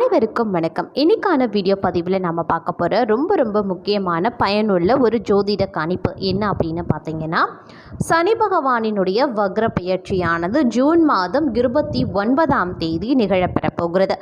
அனைவருக்கும் வணக்கம். இன்றைக்கான வீடியோ பதிவில் நம்ம பார்க்க போகிற ரொம்ப ரொம்ப முக்கியமான பயனுள்ள ஒரு ஜோதிட கணிப்பு என்ன அப்படின்னு பார்த்தீங்கன்னா சனி பகவானினுடைய வக்ர பெயர்ச்சியானது ஜூன் மாதம் இருபத்தி ஒன்பதாம் தேதி நிகழப்பெற போகிறது.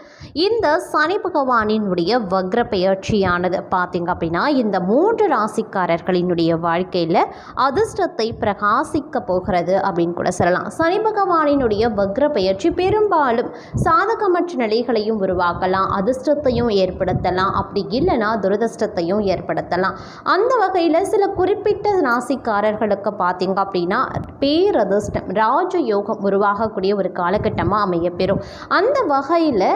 இந்த சனி பகவானினுடைய வக்ர பெயர்ச்சியானது பார்த்தீங்க அப்படின்னா இந்த மூன்று ராசிக்காரர்களினுடைய வாழ்க்கையில் அதிர்ஷ்டத்தை பிரகாசிக்க போகிறது அப்படின்னு கூட சொல்லலாம். சனி பகவானினுடைய வக்ர பெயர்ச்சி பெரும்பாலும் சாதகமற்ற நிலைகளையும் உருவாக்கலாம். அதிர்ஷ்டத்தையும் ஏற்படுத்தலாம் அப்படி இல்லைன்னா துரதிர்ஷ்டத்தையும் ஏற்படுத்தலாம். அந்த வகையில் சில குறிப்பிட்ட ராசிக்காரர்களுக்கு பார்த்தீங்க அப்படின்னா பேரதிர்ஷ்டம் ராஜயோகம் உருவாகக்கூடிய ஒரு காலகட்டமாக அமையப்பெறும். அந்த வகையில்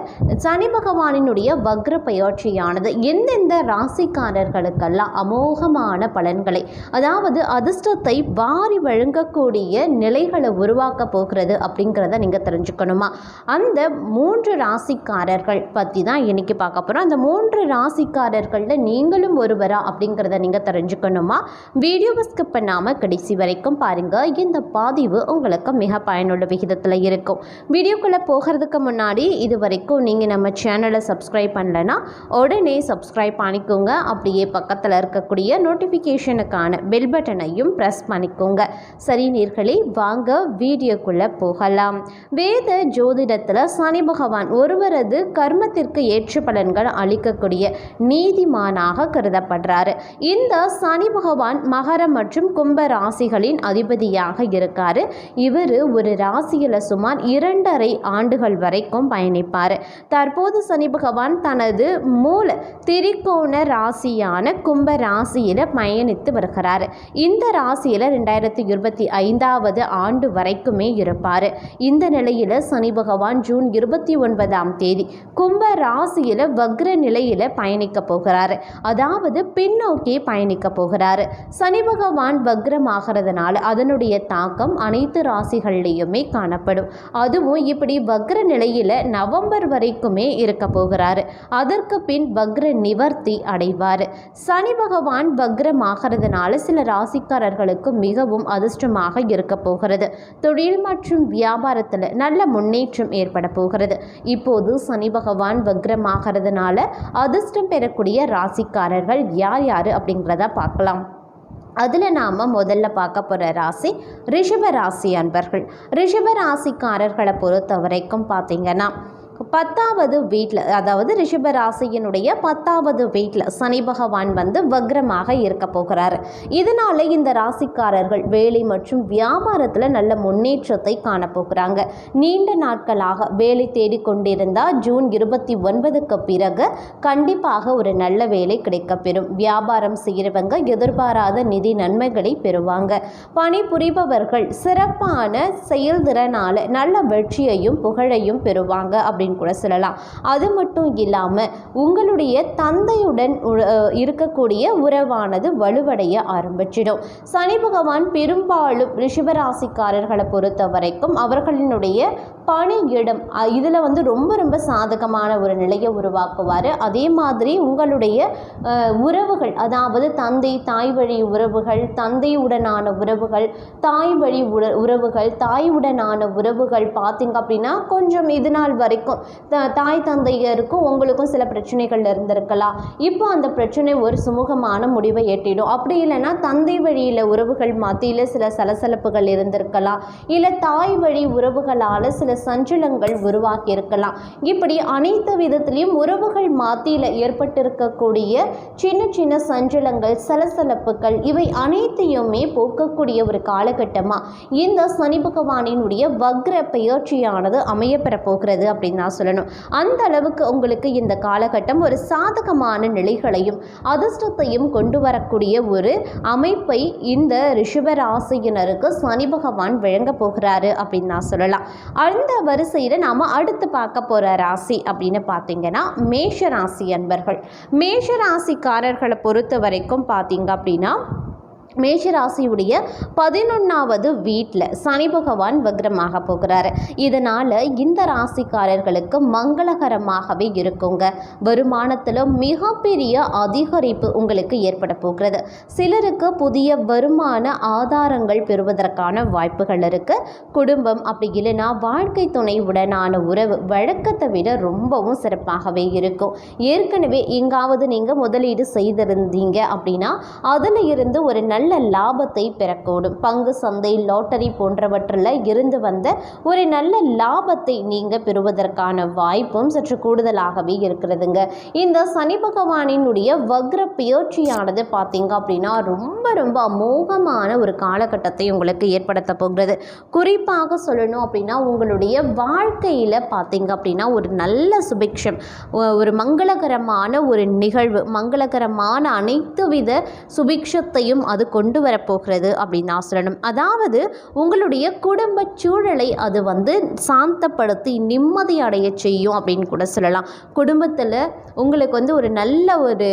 சனி பகவானினுடைய வக்ர பயிற்சியானது எந்தெந்த ராசிக்காரர்களுக்கெல்லாம் அமோகமான பலன்களை அதாவது அதிர்ஷ்டத்தை வாரி வழங்கக்கூடிய நிலைகளை உருவாக்க போகிறது அப்படிங்கிறத நீங்கள் தெரிஞ்சுக்கணுமா? அந்த மூன்று ராசிக்காரர்கள் பற்றி தான் இன்னைக்கு பார்க்க போகிறோம் அந்த மூன்று ராசிக்காரர்களில் நீங்களும் ஒருவரா அப்படிங்கிறத நீங்கள் தெரிஞ்சுக்கணுமா? வீடியோவை ஸ்கிப் பண்ணாமல் கடைசி வரைக்கும் பாருங்கள் இந்த பதிவு உங்களுக்கு மிக பயனுள்ள விகிதத்தில் இருக்கும். வீடியோக்குள்ளே போகிறதுக்கு முன்னாடி இது வரைக்கும் நீங்கள் நம்ம சேனலை சப்ஸ்கிரைப் பண்ணலைன்னா உடனே சப்ஸ்கிரைப் பண்ணிக்கோங்க. அப்படியே பக்கத்தில் இருக்கக்கூடிய நோட்டிஃபிகேஷனுக்கான பெல் பட்டனையும் ப்ரெஸ் பண்ணிக்கோங்க. சரி நீர்களே வாங்க வீடியோக்குள்ளே போகலாம். வேத ஜோதிடத்தில் சனி பகவான் ஒருவரது கர்ம கர்மத்திற்கு ஏற்ற பலன்கள் அளிக்கக்கூடிய நீதிமானாக கருதப்படுறாரு. இந்த சனி பகவான் மகர மற்றும் கும்ப ராசிகளின் அதிபதியாக இருக்காரு. இவர் ஒரு ராசியில் சுமார் இரண்டரை ஆண்டுகள் வரைக்கும் பயணிப்பார். தற்போது சனி பகவான் தனது மூல திரிகோண ராசியான கும்ப ராசியில் பயணித்து வருகிறார். இந்த ராசியில் ரெண்டாயிரத்தி இருபத்தி ஐந்தாவது ஆண்டு வரைக்குமே இருப்பார். இந்த நிலையில் சனி பகவான் ஜூன் இருபத்தி ஒன்பதாம் தேதி கும்ப ராசியில் வக்ர நிலையில் பயணிக்க போகிறார். அதாவது பின்னோக்கி பயணிக்க போகிறார். சனி பகவான் வக்ரமாகிறதுனால அதனுடைய தாக்கம் அனைத்து ராசிகள்லேயுமே காணப்படும். அதுவும் இப்படி வக்ர நிலையில் நவம்பர் வரைக்குமே இருக்க போகிறாரு. அதற்கு பின் வக்ர நிவர்த்தி அடைவார். சனி பகவான் வக்ரமாகிறதுனால சில ராசிக்காரர்களுக்கு மிகவும் அதிர்ஷ்டமாக இருக்க போகிறது. தொழில் மற்றும் வியாபாரத்தில் நல்ல முன்னேற்றம் ஏற்பட போகிறது. இப்போது சனி பகவான் வக்ரமாகிறதுனால அதிர்ஷ்டம் பெறக்கூடிய ராசிக்காரர்கள் யார் யார் அப்படிங்கிறத பார்க்கலாம். அதில் நாம் முதல்ல பார்க்க போகிற ராசி ரிஷப ராசி அன்பர்கள். ரிஷப ராசிக்காரர்களை பொறுத்த வரைக்கும் பார்த்திங்கன்னா பத்தாவது வீட்டில் அதாவது ரிஷப ராசியினுடைய பத்தாவது வீட்டில் சனி பகவான் வந்து வக்ரமாக இருக்க போகிறார். இதனால இந்த ராசிக்காரர்கள் வேலை மற்றும் வியாபாரத்தில் நல்ல முன்னேற்றத்தை காணப்போகிறாங்க நீண்ட நாட்களாக வேலை தேடிக்கொண்டிருந்தால் ஜூன் இருபத்தி ஒன்பதுக்கு பிறகு கண்டிப்பாக ஒரு நல்ல வேலை கிடைக்கப்பெறும் வியாபாரம் செய்கிறவங்க எதிர்பாராத நிதி நன்மைகளை பெறுவாங்க. பணிபுரிபவர்கள் சிறப்பான செயல்திறனால நல்ல வெற்றியையும் புகழையும் பெறுவாங்க அப்படின்னு கூட சொல்லலாம். அது மட்டும் இல்லாமல் உங்களுடைய தந்தையுடன் இருக்கக்கூடிய உறவானது வலுவடைய ஆரம்பிச்சிடும். சனி பகவான் பெரும்பாலும் ரிஷபராசிக்காரர்களை பொறுத்த வரைக்கும் அவர்களினுடைய பணியிடம் இதில் வந்து ரொம்ப ரொம்ப சாதகமான ஒரு நிலையை உருவாக்குவார். அதே மாதிரி உங்களுடைய உறவுகள் அதாவது தந்தை தாய் வழி உறவுகள் தந்தையுடனான உறவுகள் தாய் வழி உற உறவுகள் தாயுடனான உறவுகள் பார்த்திங்க அப்படின்னா கொஞ்சம் இது நாள் வரைக்கும் த- தாய் தந்தையருக்கும் உங்களுக்கும் சில பிரச்சனைகள் இருந்திருக்கலாம். இப்போ அந்த பிரச்சனை ஒரு சுமூகமான முடிவை எட்டிடும். அப்படி இல்லைன்னா தந்தை வழியில் உறவுகள் மத்தியில் சில சலசலப்புகள் இருந்திருக்கலாம். இல்லை தாய் வழி உறவுகளால் சில சஞ்சலங்கள் உருவாக்கி இருக்கலாம் இப்படி அனைத்து விதத்திலையும் உறவுகள் மாத்தியில் ஏற்பட்டிருக்கக்கூடிய சின்ன சின்ன சஞ்சலங்கள் சலசலப்புகள் இவை அனைத்தையுமே போக்கக்கூடிய ஒரு காலகட்டமாக இந்த சனி பகவானினுடைய வக்ர பெயர்ச்சியானது அமையப்பெற போகிறது அப்படின்னு நான் சொல்லணும். அந்த அளவுக்கு உங்களுக்கு இந்த காலகட்டம் ஒரு சாதகமான நிலைகளையும் அதிர்ஷ்டத்தையும் கொண்டு வரக்கூடிய ஒரு அமைப்பை இந்த ரிஷபராசியினருக்கு சனி பகவான் வழங்க போகிறாரு அப்படின்னு நான் சொல்லலாம். அந்த வரிசையில் நாம் அடுத்து பார்க்க போகிற ராசி அப்படின்னு பார்த்தீங்கன்னா மேஷ ராசி அன்பர்கள். மேஷ ராசிக்காரர்களை பொறுத்த வரைக்கும் பார்த்தீங்க அப்படின்னா மேஷராசியுடைய பதினொன்றாவது வீட்டில் சனி பகவான் வக்ரமாக போகிறாரு. இதனால் இந்த ராசிக்காரர்களுக்கு மங்களகரமாகவே இருக்குங்க. வருமானத்தில் மிகப்பெரிய அதிகரிப்பு உங்களுக்கு ஏற்பட போகிறது. சிலருக்கு புதிய வருமான ஆதாரங்கள் பெறுவதற்கான வாய்ப்புகள் இருக்குது குடும்பம் அப்படி இல்லைன்னா வாழ்க்கை துணைவுடனான உறவு வழக்கத்தை விட ரொம்பவும் சிறப்பாகவே இருக்கும். ஏற்கனவே எங்காவது நீங்கள் முதலீடு செய்திருந்தீங்க அப்படின்னா அதில் இருந்து ஒரு நல்ல நல்ல லாபத்தை பெறக்கூடும். பங்கு சந்தை லாட்டரி போன்றவற்றில் இருந்து வந்த ஒரு நல்ல லாபத்தை நீங்கள் பெறுவதற்கான வாய்ப்பும் சற்று கூடுதலாகவே இருக்கிறதுங்க. இந்த சனி பகவானினுடைய வக்ர பயிற்சியானது பார்த்தீங்க அப்படின்னா ரொம்ப ரொம்ப அமோகமான ஒரு காலகட்டத்தை உங்களுக்கு ஏற்படுத்த போகிறது. குறிப்பாக சொல்லணும் அப்படின்னா உங்களுடைய வாழ்க்கையில் பார்த்தீங்க அப்படின்னா ஒரு நல்ல சுபிக்ஷம் ஒரு மங்களகரமான ஒரு நிகழ்வு மங்களகரமான அனைத்து வித சுபிக்ஷத்தையும் அது கொண்டு வரப்போகிறது அப்படின்னு நான் சொல்லணும். அதாவது உங்களுடைய குடும்ப சூழலை அது வந்து சாந்தப்படுத்தி நிம்மதி அடைய செய்யும் அப்படின்னு கூட சொல்லலாம். குடும்பத்தில் உங்களுக்கு வந்து ஒரு நல்ல ஒரு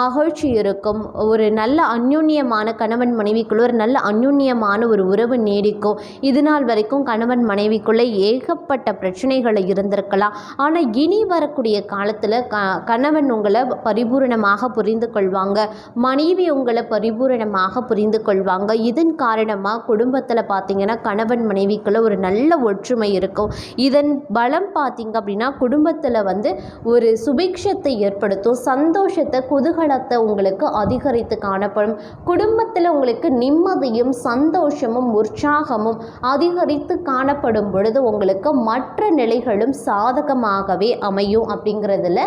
மகிழ்ச்சி இருக்கும். ஒரு நல்ல அந்யுன்யமான கணவன் மனைவிக்குள்ள ஒரு நல்ல அந்யுன்யமான ஒரு உறவு நீடிக்கும். இது நாள் வரைக்கும் கணவன் மனைவிக்குள்ளே ஏகப்பட்ட பிரச்சனைகளை இருந்திருக்கலாம். ஆனால் இனி வரக்கூடிய காலத்தில் க கணவன் உங்களை பரிபூரணமாக புரிந்து கொள்வாங்க. மனைவி உங்களை பரிபூரணமாக புரிந்து கொள்வாங்க. இதன் காரணமாக குடும்பத்தில் பார்த்தீங்கன்னா கணவன் மனைவிக்குள்ள ஒரு நல்ல ஒற்றுமை இருக்கும். இதன் பலம் பார்த்தீங்க அப்படின்னா குடும்பத்தில் வந்து ஒரு சுபிக்ஷத்தை ஏற்படுத்தும். சந்தோஷத்தை குதூகலத்தை உங்களுக்கு அதிகரித்து காணப்படும். குடும்பத்தில் உங்களுக்கு நிம்மதியும் சந்தோஷமும் உற்சாகமும் அதிகரித்து காணப்படும் பொழுது உங்களுக்கு மற்ற நிலைகளும் சாதகமாகவே அமையும் அப்படிங்கிறதுல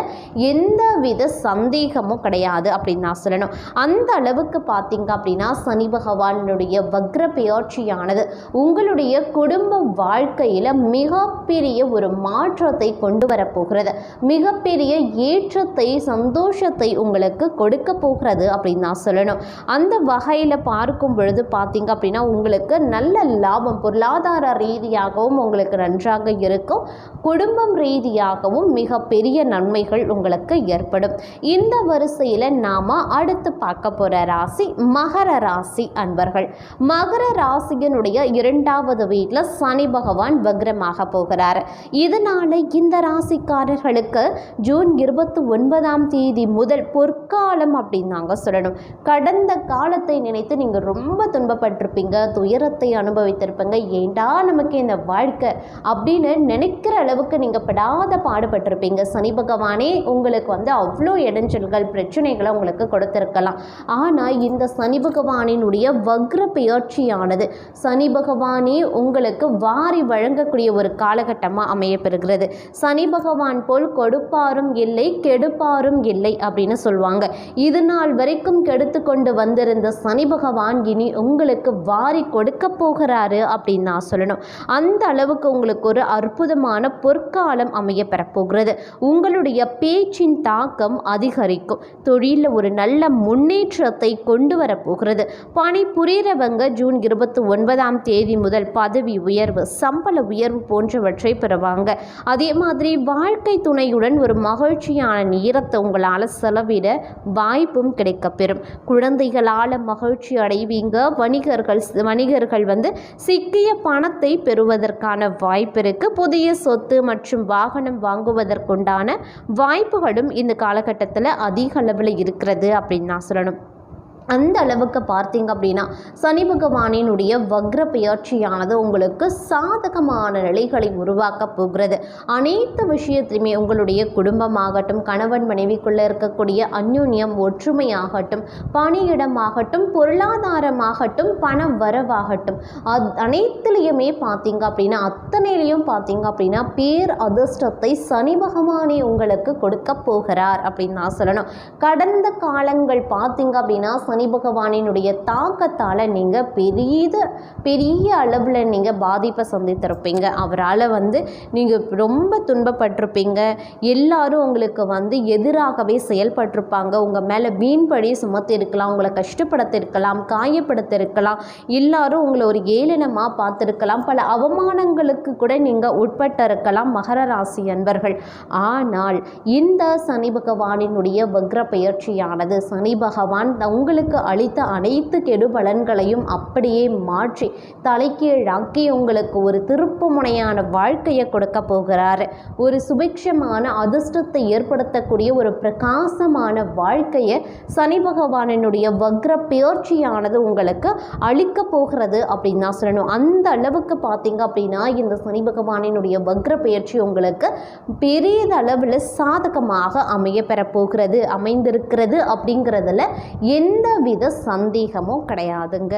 எந்தவித சந்தேகமும் கிடையாது அப்படின்னு நான் சொல்லணும். அந்த அளவுக்கு பார்த்தீங்க அப்படின்னா சனி பகவானுடைய வக்ர பெயர்ச்சியானது உங்களுடைய குடும்ப வாழ்க்கையில் மிகப்பெரிய ஒரு மாற்றத்தை கொண்டு வரப்போகிறது மிகப்பெரிய ஏற்றத்தை சந்தோஷத்தை உங்களுக்கு கொடுக்க போகிறது அப்படின்னு நான் சொல்லணும். அந்த வகையில் பார்க்கும் பொழுது பார்த்தீங்க அப்படின்னா உங்களுக்கு நல்ல லாபம் பொருளாதார ரீதியாகவும் உங்களுக்கு நன்றாக இருக்கும். குடும்பம் ரீதியாகவும் மிகப்பெரிய நன்மைகள் உங்களுக்கு ஏற்படும். இந்த வரிசையில் நாம் அடுத்து பார்க்க போகிற ராசி மகர ராசி அன்பர்கள். மகர ராசியினுடைய இரண்டாவது வீட்டில் சனி பகவான் வக்ரமாக போகிறார். இதனால இந்த ராசிக்காரர்களுக்கு ஜூன் இருபத்தி ஒன்பதாம் தேதி முதல் பொற்காலம் அப்படின்னு நாங்கள் சொல்லணும். கடந்த காலத்தை நினைத்து நீங்கள் ரொம்ப துன்பப்பட்டிருப்பீங்க துயரத்தை அனுபவித்திருப்பீங்க. ஏண்டா நமக்கு இந்த வாழ்க்கை அப்படின்னு நினைக்கிற அளவுக்கு நீங்கள் படாத பாடுபட்டிருப்பீங்க. சனி பகவானே உங்களுக்கு வந்து அவ்வளோ இடைஞ்சல்கள் பிரச்சனைகளை உங்களுக்கு கொடுத்துருக்கலாம். ஆனால் இந்த சனி பகவான் பகவானினுடைய வக்ர பெயர்ச்சியானது சனி பகவானே உங்களுக்கு வாரி வழங்கக்கூடிய ஒரு காலகட்டமாக அமையப்பெறுகிறது. சனி பகவான் போல் கொடுப்பாரும் இல்லை கெடுப்பாரும் இல்லை அப்படின்னு சொல்லுவாங்க இது நாள் வரைக்கும் கெடுத்து கொண்டு வந்திருந்த சனி பகவான் இனி உங்களுக்கு வாரி கொடுக்க போகிறாரு அப்படின்னு நான் சொல்லணும். அந்த அளவுக்கு உங்களுக்கு ஒரு அற்புதமான பொற்காலம் அமைய பெறப்போகிறது உங்களுடைய பேச்சின் தாக்கம் அதிகரிக்கும். தொழிலில் ஒரு நல்ல முன்னேற்றத்தை கொண்டு வரப்போகிறது. பணி புரிகிறவங்க ஜூன் இருபத்தி ஒன்பதாம் தேதி முதல் பதவி உயர்வு சம்பள உயர்வு போன்றவற்றை பெறுவாங்க. அதே மாதிரி வாழ்க்கை துணையுடன் ஒரு மகிழ்ச்சியான நேரத்தை உங்களால் செலவிட வாய்ப்பும் கிடைக்கப்பெறும். குழந்தைகளால் மகிழ்ச்சி அடைவீங்க. வணிகர்கள் வணிகர்கள் வந்து சிக்கிய பணத்தை பெறுவதற்கான வாய்ப்பு இருக்கு. புதிய சொத்து மற்றும் வாகனம் வாங்குவதற்குண்டான வாய்ப்புகளும் இந்த காலகட்டத்தில் அதிக அளவில் இருக்கிறது அப்படின்னு நான் சொல்லணும். அந்த அளவுக்கு பார்த்தீங்க அப்படின்னா சனி பகவானினுடைய வக்ர பெயர்ச்சியானது உங்களுக்கு சாதகமான நிலைகளை உருவாக்க போகிறது. அனைத்து விஷயத்திலுமே உங்களுடைய குடும்பமாகட்டும் கணவன் மனைவிக்குள்ளே இருக்கக்கூடிய அந்யுன்யம் ஒற்றுமையாகட்டும் பணியிடமாகட்டும் பொருளாதாரமாகட்டும் பண வரவாகட்டும் அது அனைத்துலேயுமே பார்த்தீங்க அப்படின்னா அத்தனையிலையும் பார்த்தீங்க அப்படின்னா பேர் அதிர்ஷ்டத்தை சனி பகவானே உங்களுக்கு கொடுக்க போகிறார் அப்படின்னு நான் சொல்லணும். கடந்த காலங்கள் பார்த்தீங்க அப்படின்னா சனி பகவானினுடைய தாக்கத்தால் நீங்கள் பெரிய பெரிய அளவில் நீங்கள் பாதிப்பை சந்தித்திருப்பீங்க. அவரால் வந்து நீங்கள் ரொம்ப துன்பப்பட்டிருப்பீங்க. எல்லாரும் உங்களுக்கு வந்து எதிராகவே செயல்பட்டிருப்பாங்க. உங்கள் மேலே வீண்படி சுமத்திருக்கலாம் உங்களை கஷ்டப்படுத்திருக்கலாம் காயப்படுத்திருக்கலாம். எல்லாரும் உங்களை ஒரு ஏளனமாக பார்த்துருக்கலாம். பல அவமானங்களுக்கு கூட நீங்கள் உட்பட்டிருக்கலாம் மகர ராசி அன்பர்கள். ஆனால் இந்த சனி பகவானினுடைய வக்ர பெயர்ச்சியானது சனி பகவான் உங்களுக்கு உங்களுக்கு அளித்த அனைத்து கெடுபலன்களையும் அப்படியே மாற்றி தலைக்கீழாக்கி உங்களுக்கு ஒரு திருப்பு முனையான வாழ்க்கையை கொடுக்க போகிறார். ஒரு சுபிக்ஷமான அதிர்ஷ்டத்தை ஏற்படுத்தக்கூடிய ஒரு பிரகாசமான வாழ்க்கையை சனி பகவானினுடைய வக்ர பெயர்ச்சியானது உங்களுக்கு அளிக்க போகிறது அப்படின்னு தான் சொல்லணும். அந்த அளவுக்கு பார்த்தீங்க அப்படின்னா இந்த சனி பகவானினுடைய வக்ர பெயர்ச்சி உங்களுக்கு பெரியதளவில் சாதகமாக அமைய பெறப்போகிறது அமைந்திருக்கிறது அப்படிங்கிறதுல எந்த எந்தவித சந்தேகமும் கிடையாதுங்க.